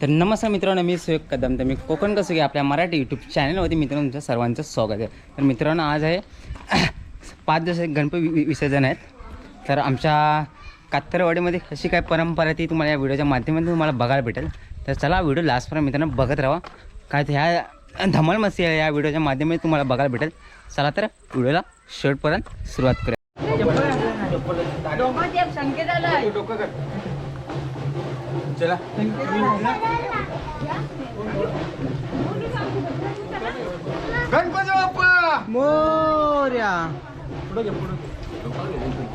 तर नमस्कार मित्रांनो मी सुयोग कदम. तर मी कोकण कसं आपल्या मराठी यूट्यूब चॅनलवरती मित्रांनो तुमचं सर्वांचं स्वागत आहे. तर मित्रांनो आज आहे पाच दिवस गणपती वि- विसर्जन आहेत. तर आमच्या कातरवाडीमध्ये अशी काय परंपरा आहे ती तुम्हाला या व्हिडिओच्या माध्यमातून तुम्हाला बघायला भेटेल. तर चला व्हिडिओ लास्टपर्यंत मित्रांनो बघत राहा. काय तर ह्या धमाल मस्ती आहे या व्हिडिओच्या माध्यमातून तुम्हाला बघायला भेटेल. चला तर व्हिडिओला शेवटपर्यंत सुरुवात करूया. चला. गणपती बाप्पा! मोर्या. पुढे घे पुढे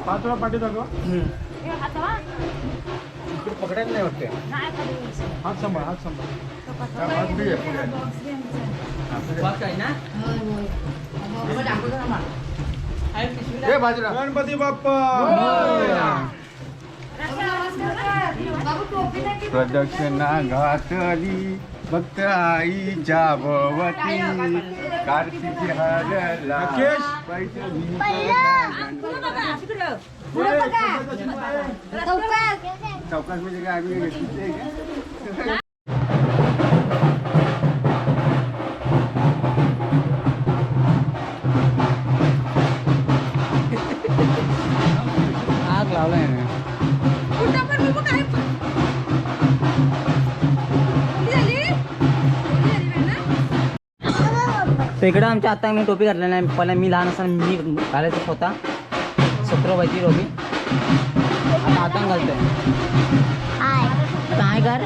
पाच वेळा पाठी इकडे पकडायला नाही वाटते हात सांभाळ हात सांभाळ. हा, हात बी आहे बाजूला. गणपती बाप्पा! प्रदक्षिणा घातली भक्त आईच्या भवती. कार्तिकी हरला. पैसे चौकात. म्हणजे काय आम्ही इकडं आमच्या आता मी टोपी घातली नाही. पहिला मी लहान असताना मी घालायचं होता. सतरा बायची टोपी. आता आता घालतोय. काय कर.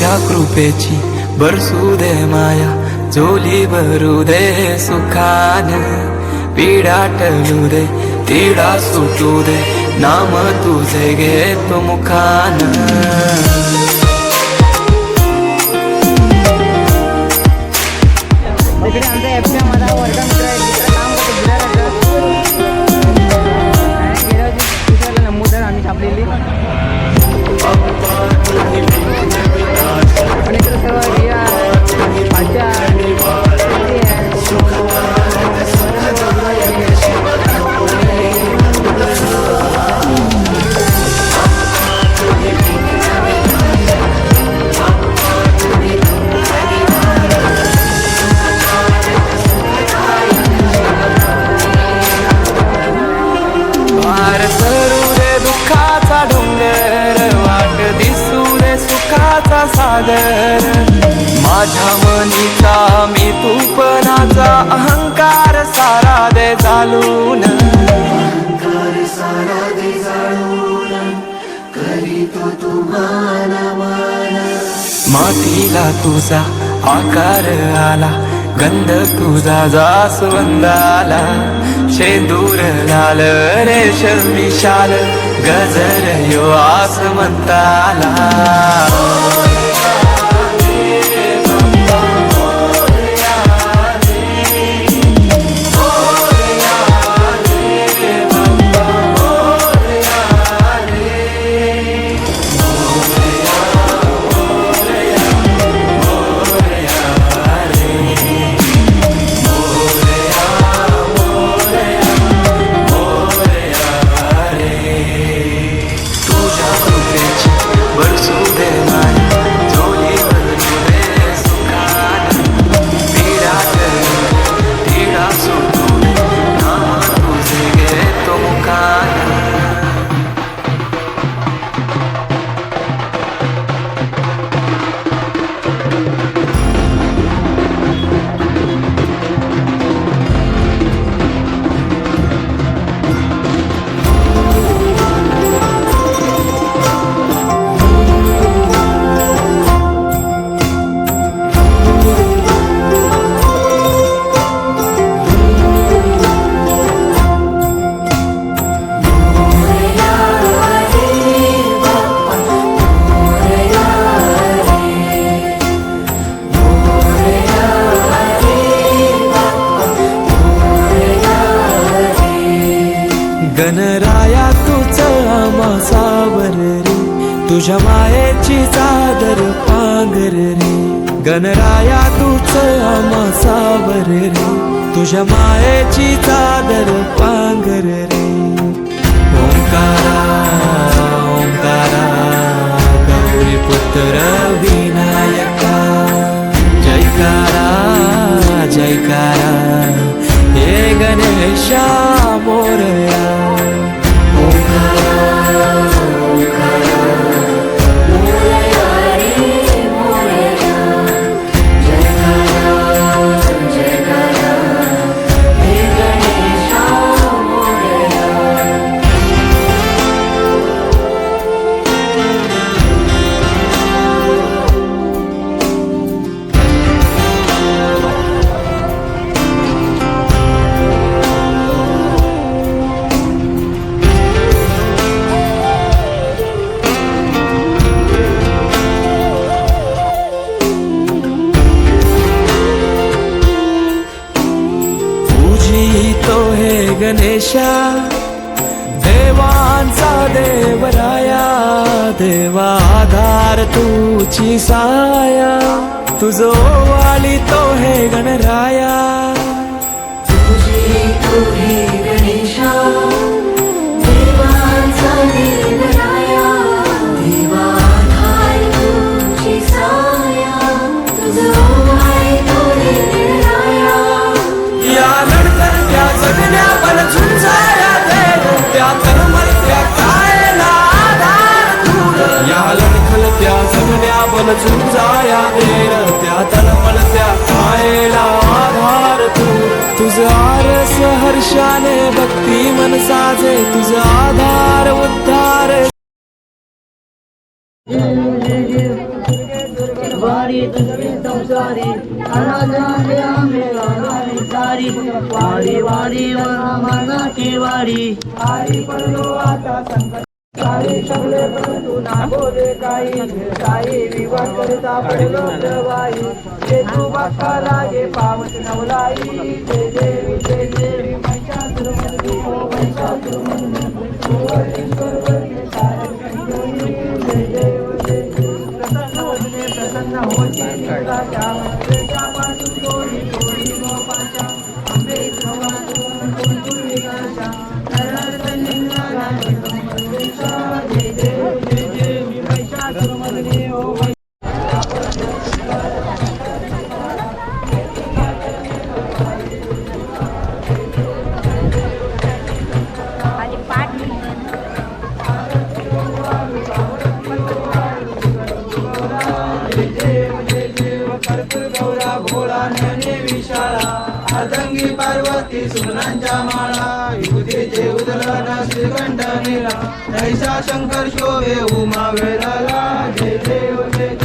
तुझ्या कृपेची बरसू दे माया झोली भरू दे सुखान. पीडा टलू दे तिडा सुटू दे नाम तुझे घेतो मुखान. तूपनाचा अहंकार सारा दे चालून मातीला तुझा आकार आला गंध तुझा जास्वंदाला. शेंदूर लाल रेशम विशाल गजर यो आसमंताला. तुझ्या मायेची चादर पांघर रे गणराया तूच आम्हा सावर रे तुझ्या मायेची चादर पांघर रे ओंकारा ओंकारा गौरी पुत्र विनायका जयकारा जयकारा हे गणेशा मोरया देशा देवांचा देवराया देवा आधार तुची साया तुझो वाली तो हे गणराया. झुंजाया देव त्या तळमळत्या कायला आधार तू तुझ आरस हर्षाने भक्ती मन साजे तुझ आधार उद्धार वारी संसारी सारी वारी वारी मनाची वारी पडलो आता संकट सारे चांगले परंतु ना बोले काही. साई विवाह करता पडलो प्रवाही ते तू बाका लागे पावत नवलाई. जे देवी जे देवी महिषासुरमर्दी हो महिषासुरमर्दी प्रसन्न नेने विशाळा अर्धंगी पार्वती सुमनांच्या माळा युधीचे उदलन श्रीकंठ निला ऐसा शंकर शोभे उमा वेळाला देव जय देव जय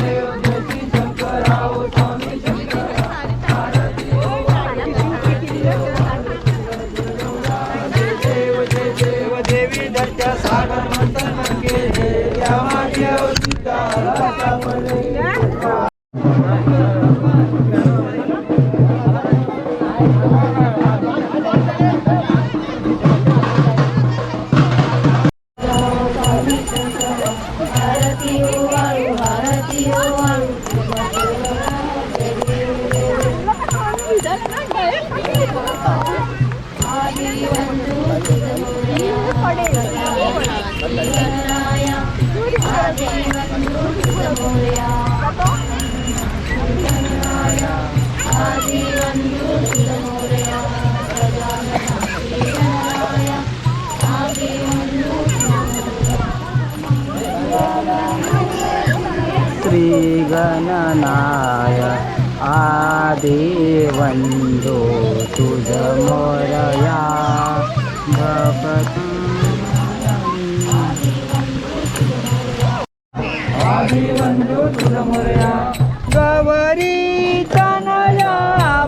गणनाय आदि वंदो तुझ मोरया भक्त गवरी तनया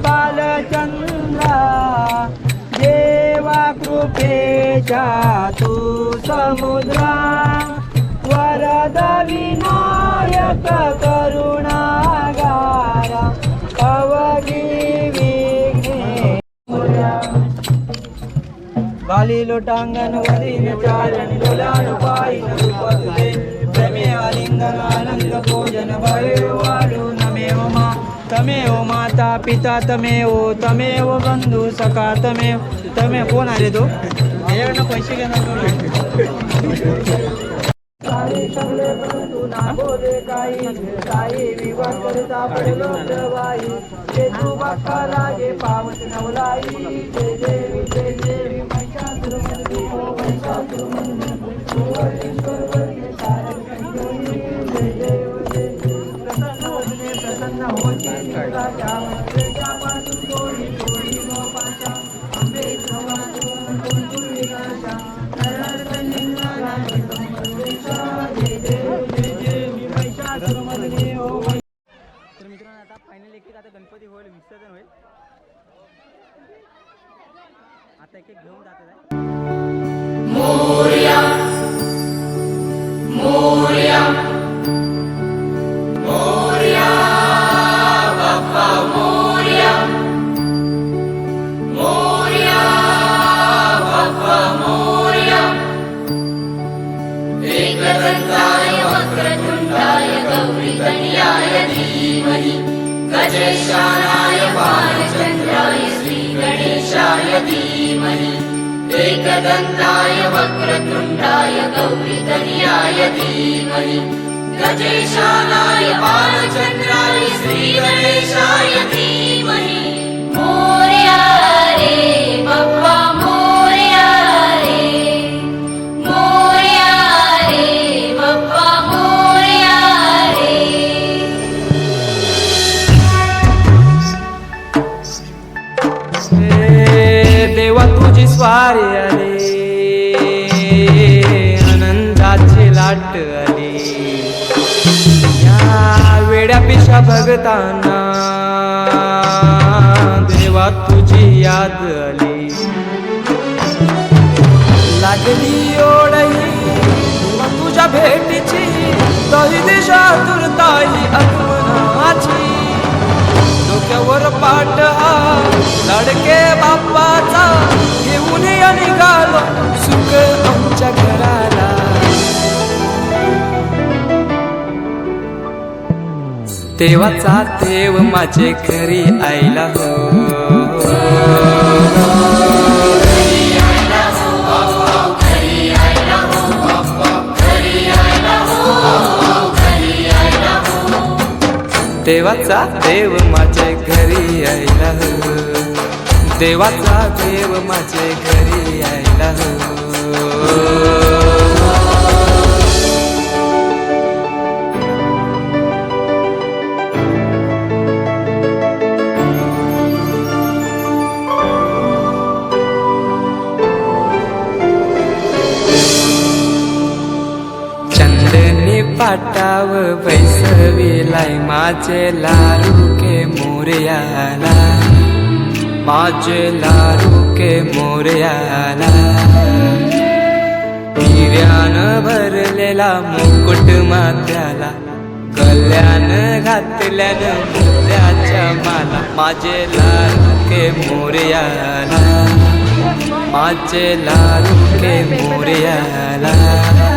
बालचंद्रा। देवा कृपेचा तू समुद्रा। वरद आली लोटांगण वरील चारण लोलाड पायी रूप तुझे प्रमे आलिंगन आनंद भोजन भवे वाढू नमेव मा तमेव माता पिता तमेव तमेव बंधू सखा तमेव तमे कोण आले तो याच्याकडनं पैसे घेणार सारे सगळे बंधू ना बोले काही काही विवाह करता पडलो प्रवाही ते तू बाका लागे पावत नवलाई ते देवी ते देवी तर मित्रांनो आता फायनल एक आता गणपती होईल विसर्जन होईल. आता एक एक घेऊन जातात आहे. एकदन्ताय वक्रतुण्डाय गौरीकन्याय धीमहि गजेशानाय एकदन्ताय वक्रतुण्डाय गौरीकन्याय धीमहि। गजेशानाय बालचन्द्राय श्रीगणेशाय धीमहि। मोरया रे स्वारी आली आनंदाची लाट आली. या वेड्या पिशा भगताना देवा तुझी याद आली. लागली ओढही तुझ्या भेटीची दही दिशा तुरताई आगमनाची डोक्यावर पाठ हा लाडके बाप्पाचा घेऊन या निघालो सुख आमच्या घराला. देवाचा देव माझे घरी आईला हो. देवाचा देव माझे घरी यायला हो देवाचा देव माझे घरी यायला हो पाटाव पैसवी लाई माझे लारू के मोरयाला. माझे लारू के मोरयाला. हिऱ्यानं भरलेला मुकुट मात्याला गल्यान घातल्यानं मोत्याच्या माला. माझे लारू के मोरयाला. माझे लारू के मोरयाला.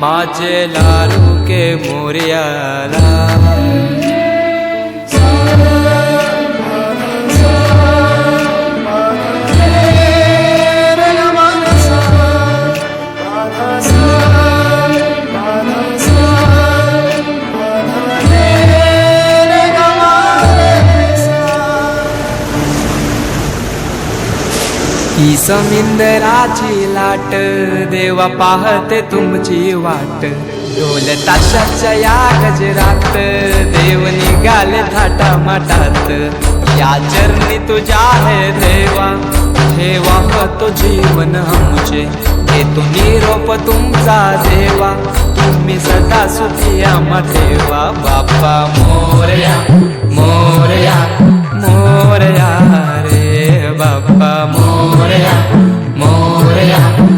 माझे लारू के मोरयाला समिंदराची लाट देवा पाहते तुमची वाट. ढोल ताशाच्या या गजरात देव निघाले थाटा माटात या चरणी तुझ्या आहे देवा ठेवा तो जीवन आमचे. घेतो निरोप तुमचा देवा तुम्ही सदा सुखी आम्हा ठेवा. बाप्पा मोरया मोरया मोरया. बाप्पा मोरया मोरया मोरया.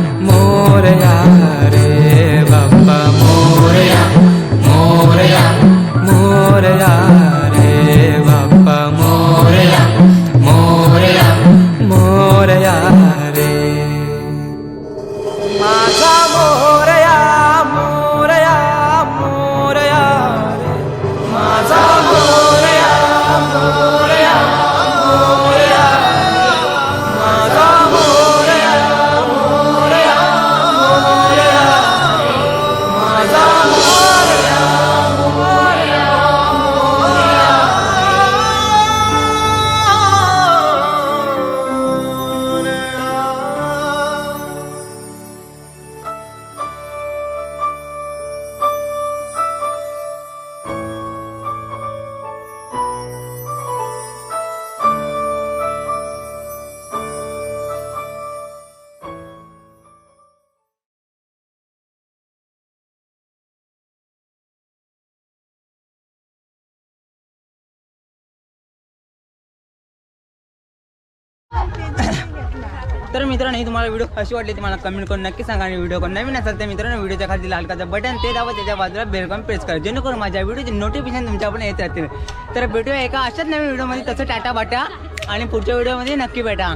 तर मित्रांनो ही तुम्हाला व्हिडिओ कशी वाटली ते मला कमेंट करून नक्की सांगा आणि व्हिडिओ नवीन असेल तर मित्रांनो व्हिडिओच्या खाली लाल बटन ते दाबा त्याच्या बाजूला बेलकॉन प्रेस करा. जेणेकरून माझ्या व्हिडिओचे नोटिफिकेशन तुमच्यापर्यंत येत राहतील. तर भेटूया एका अशाच नवीन व्हिडिओमध्ये तसं टाटा बाटा आणि पुढच्या व्हिडिओमध्ये नक्की भेटा.